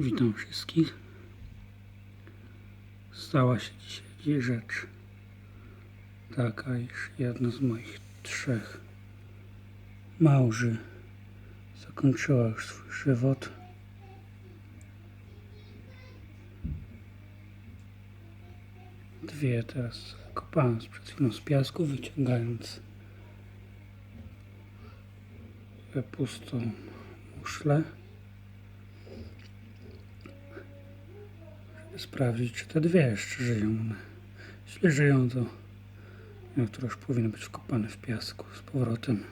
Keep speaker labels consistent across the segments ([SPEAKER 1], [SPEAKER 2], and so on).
[SPEAKER 1] Witam wszystkich. Stała się dzisiaj rzecz taka, iż jedna z moich trzech małży zakończyła już swój żywot. Dwie teraz kopałem przed chwilą z piasku, wyciągając pustą muszlę. Sprawdzić, czy te dwie jeszcze żyją. Jeśli żyją, to jutro już powinny być wkopane w piasku z powrotem.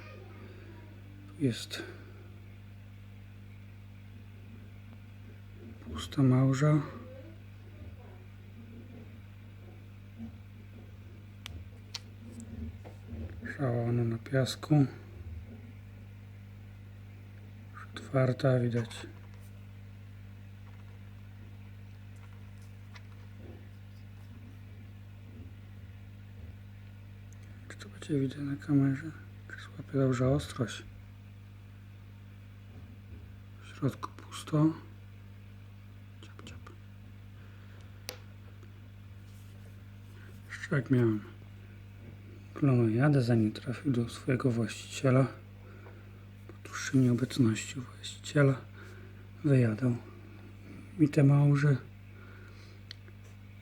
[SPEAKER 1] Tu jest pusta małża. Leżała ona na piasku. Już otwarta, widać to będzie widać na kamerze? Czy złapie dobrze ostrość? W środku pusto. Ciap, ciap. Jeszcze jak miałem plonu jadę, zanim trafił do swojego właściciela. Po dłuższej nieobecności właściciela wyjadał mi te małże.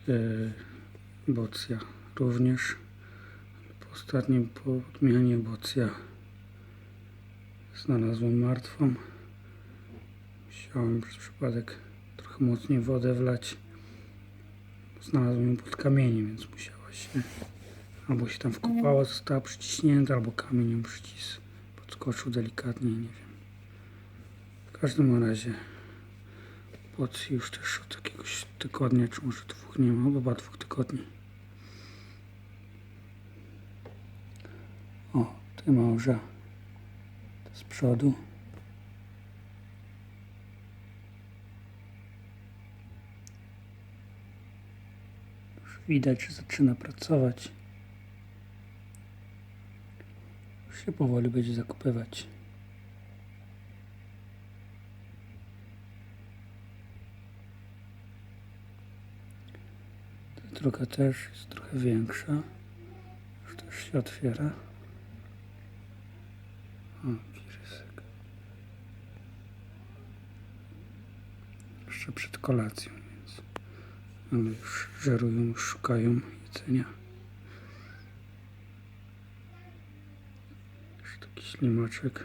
[SPEAKER 1] Yy, bocja również. Po ostatnim podmianie bocja znalazłem martwą. Musiałem przez przypadek trochę mocniej wodę wlać. Znalazłem ją pod kamieniem, więc musiała się albo się tam wkopała, została przyciśnięta, albo kamień ją przycisł. Podskoczył delikatnie, nie wiem. W każdym razie bocji już też od jakiegoś tygodnia, czy może dwóch, nie ma, chyba dwóch tygodni. O, ty małża. To z przodu. Już widać, że zaczyna pracować. Już się powoli będzie zakupywać. Druga też jest trochę większa. Już też się otwiera. O. Jeszcze przed kolacją, więc ale już żerują, już szukają jedzenia. Jeszcze taki ślimaczek.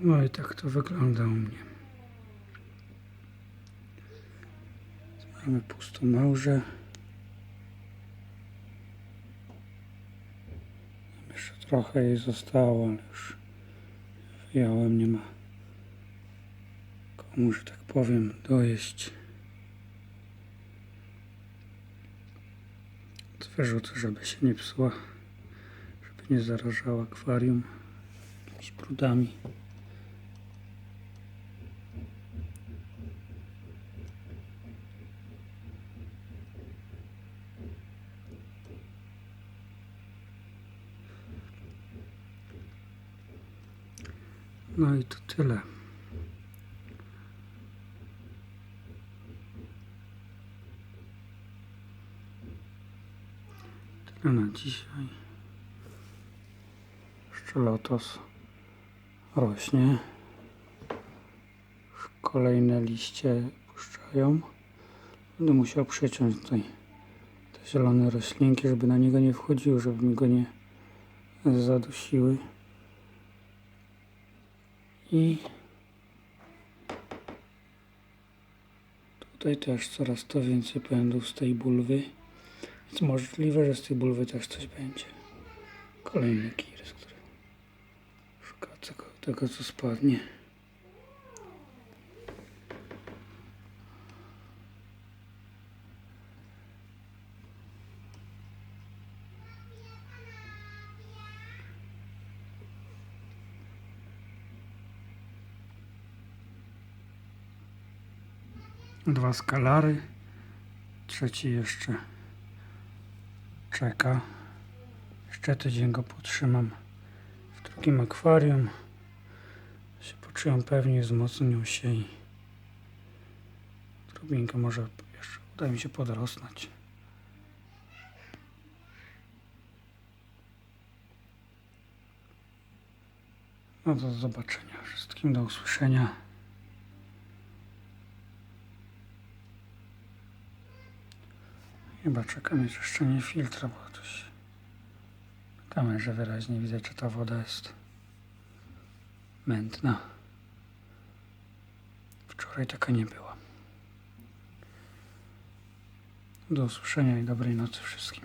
[SPEAKER 1] No i tak to wygląda u mnie. Mamy pustą małżę. Jeszcze trochę jej zostało, ale już wyjąłem, nie ma komu, że tak powiem, dojeść. Wyrzucę, żeby się nie psuła, żeby nie zarażała akwarium jakimiś brudami. No i to tyle. Tyle na dzisiaj. Jeszcze lotos rośnie. Kolejne liście puszczają. Będę musiał przeciąć tutaj te zielone roślinki, żeby na niego nie wchodziły, żeby mi go nie zadusiły. I tutaj też coraz to więcej pędów z tej bulwy. Więc możliwe, że z tej bulwy też coś będzie. Kolejny kirs, który szuka tego, tego co spadnie. Dwa skalary. Trzeci jeszcze czeka. Jeszcze tydzień go potrzymam w drugim akwarium. Się poczują pewnie, wzmocnią się i drobinkę może jeszcze uda mi się podrosnąć. No do zobaczenia wszystkim, do usłyszenia. Chyba czekam aż jeszcze nie filtra, bo się na kamerze wyraźnie widać, że ta woda jest mętna. Wczoraj taka nie była. Do usłyszenia i dobrej nocy wszystkim.